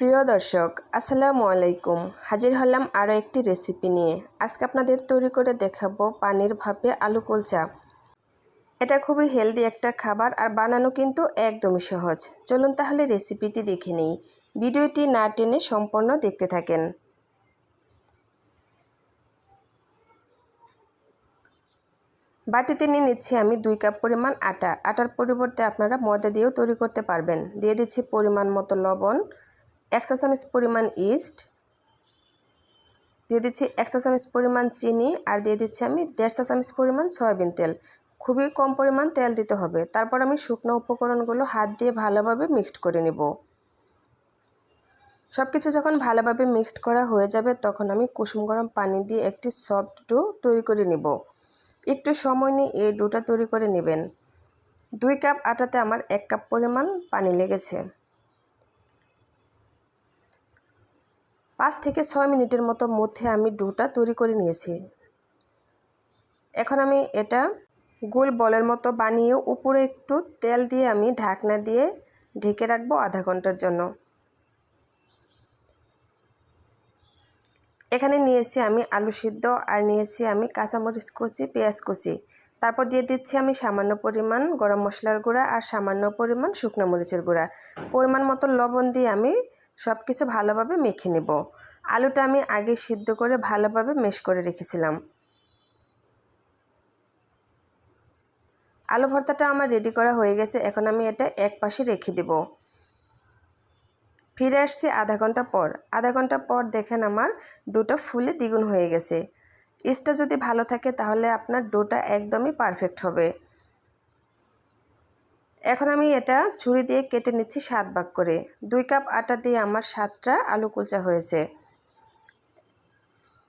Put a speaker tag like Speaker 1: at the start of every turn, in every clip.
Speaker 1: প্রিয় দর্শক, আসসালামু আলাইকুম। হাজির হলাম আরও একটি রেসিপি নিয়ে। আজকে আপনাদের তৈরি করে দেখাবো পানির ভাপে আলু কুলচা। এটা খুবই হেলদি একটা খাবার আর বানানো কিন্তু একদমই সহজ। চলুন তাহলে রেসিপিটি দেখে নিই। ভিডিওটি না টেনে সম্পূর্ণ দেখতে থাকেন। বাটিতে নিয়ে নিচ্ছি আমি দুই কাপ পরিমাণ আটা। আটার পরিবর্তে আপনারা ময়দা দিয়েও তৈরি করতে পারবেন। দিয়ে দিচ্ছি পরিমাণ মতো লবণ। এক চা পরিমাণ ইস্ট, দিয়ে দিচ্ছি এক চা পরিমাণ চিনি আর দিয়ে দিচ্ছি আমি দেড় চা পরিমাণ সয়াবিন তেল। খুবই কম পরিমাণ তেল দিতে হবে। তারপর আমি শুকনো উপকরণগুলো হাত দিয়ে ভালোভাবে মিক্সড করে নেব। সব কিছু যখন ভালোভাবে মিক্সড করা হয়ে যাবে, তখন আমি কুসুম গরম পানি দিয়ে একটি সফট ডো তৈরি করে নেব। একটু সময় নিয়ে এই ডোটা তৈরি করে নেবেন। দুই কাপ আটাতে আমার এক কাপ পরিমাণ পানি লেগেছে। পাঁচ থেকে ছয় মিনিটের মতো মধ্যে আমি ডোটা তৈরি করে নিয়েছি। এখন আমি এটা গোল বলের মতো বানিয়ে উপরে একটু তেল দিয়ে আমি ঢাকনা দিয়ে ঢেকে রাখব আধা ঘণ্টার জন্য। এখানে নিয়েছি আমি আলু সিদ্ধ আর নিয়েছি আমি কাঁচামরিচ কুচি, পেঁয়াজ কুচি। তারপর দিয়ে দিচ্ছি আমি সামান্য পরিমাণ গরম মশলার গুঁড়া আর সামান্য পরিমাণ শুকনো মরিচের গুঁড়া। পরিমাণ মতো লবণ দিয়ে আমি সব কিছু ভালোভাবে মেখে নেব। আলুটা আমি আগে সিদ্ধ করে ভালোভাবে মেশ করে রেখেছিলাম। আলু ভর্তাটা আমার রেডি করা হয়ে গেছে, এখন আমি এটা এক পাশে রেখে দেব। ফিরে আসছি আধা ঘণ্টা পর। আধা ঘণ্টা পর দেখেন আমার ডোটা ফুলে দ্বিগুণ হয়ে গেছে। ইস্টটা যদি ভালো থাকে তাহলে আপনার ডোটা একদমই পারফেক্ট হবে। এখন আমি এটা ছুরি দিয়ে কেটে নিচ্ছি সাত ভাগ করে। দুই কাপ আটা দিয়ে আমার সাতটা আলু কুলচা হয়েছে।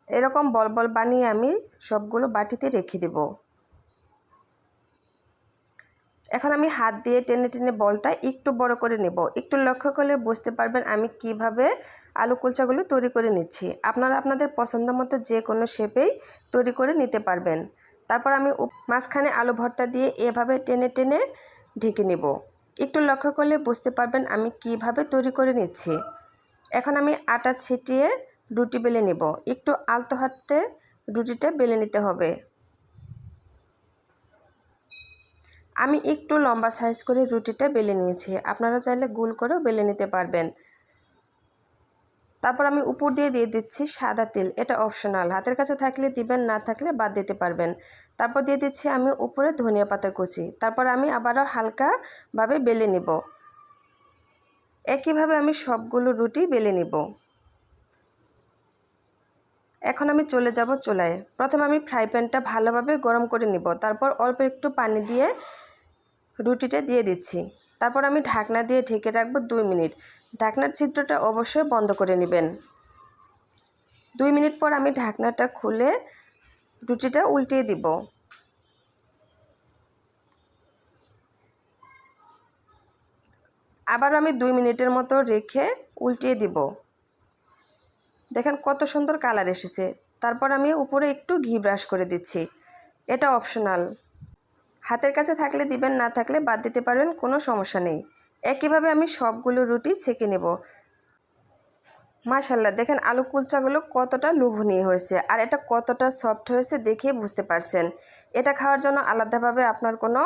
Speaker 1: এরকম বল বল বানিয়ে আমি সবগুলো বাটিতে রেখে দেব। এখন আমি হাত দিয়ে টেনে টেনে বলটা একটু বড় করে নেব। একটু লক্ষ্য করলে বুঝতে পারবেন আমি কীভাবে আলু কুলচাগুলো তৈরি করে নিচ্ছি। আপনারা আপনাদের পছন্দ মতো যে কোনো শেপেই তৈরি করে নিতে পারবেন। তারপর আমি মাঝখানে আলু ভর্তা দিয়ে এভাবে টেনে টেনে ঢেকে নেব। একটু লক্ষ্য করলে বুঝতে পারবেন আমি কীভাবে তৈরি করে নিচ্ছি। এখন আমি আটা ছিটিয়ে রুটি বেলে নেব। একটু আলতো হাতে রুটিটা বেলে নিতে হবে। আমি একটু লম্বা সাইজ করে রুটিটা বেলে নিয়েছি। আপনারা চাইলে গোল করেও বেলে নিতে পারবেন। তারপর আমি উপর দিয়ে দিয়ে দিচ্ছি সাদা তেল। এটা অপশনাল হাতের কাছে থাকলে দিবেন, না থাকলে বাদ দিতে পারবেন। তারপর দিয়ে দিচ্ছি আমি উপরে ধনিয়া পাতা কুচি। তারপর আমি আবারও হালকাভাবে বেলে নিব। একইভাবে আমি সবগুলো রুটি বেলে নিব। এখন আমি চলে যাব চুলায়। প্রথমে আমি ফ্রাই প্যানটা ভালোভাবে গরম করে নিব। তারপর অল্প একটু পানি দিয়ে রুটিটা দিয়ে দিচ্ছি। তারপর আমি ঢাকনা দিয়ে ঢেকে রাখব দুই মিনিট। ঢাকনার ছিদ্রটা অবশ্যই বন্ধ করে নেবেন। দুই মিনিট পর আমি ঢাকনাটা খুলে রুটিটা উল্টিয়ে দিব। আবার আমি দুই মিনিটের মতো রেখে উল্টিয়ে দিব। দেখেন কত সুন্দর কালার এসেছে। তারপর আমি উপরে একটু ঘি ব্রাশ করে দিচ্ছি। এটা অপশনাল। হাতের কাছে থাকলে দিবেন, না থাকলে বাদ দিতে পারবেন, কোনো সমস্যা নেই। একইভাবে আমি সবগুলো রুটি ছেঁকে নেব। মাশাল্লাহ, দেখেন আলু কুলচাগুলো কতটা লোভনীয় হয়েছে আর এটা কতটা সফট হয়েছে দেখে বুঝতে পারছেন। এটা খাওয়ার জন্য আলাদাভাবে আপনার কোনো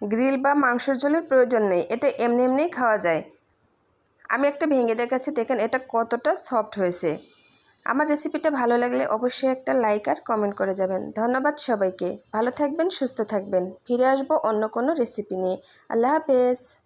Speaker 1: গ্রিল বা মাংসের ঝোলের প্রয়োজন নেই, এটা এমনি এমনিই খাওয়া যায়। আমি একটা ভেঙে দেখাচ্ছি, দেখেন এটা কতটা সফট হয়েছে। আমার রেসিপিটা ভালো লাগলে অবশ্যই একটা লাইক আর কমেন্ট করে যাবেন। ধন্যবাদ সবাইকে। ভালো থাকবেন, সুস্থ থাকবেন। ফিরে আসব অন্য কোনো রেসিপি নিয়ে। আল্লাহ হাফেজ।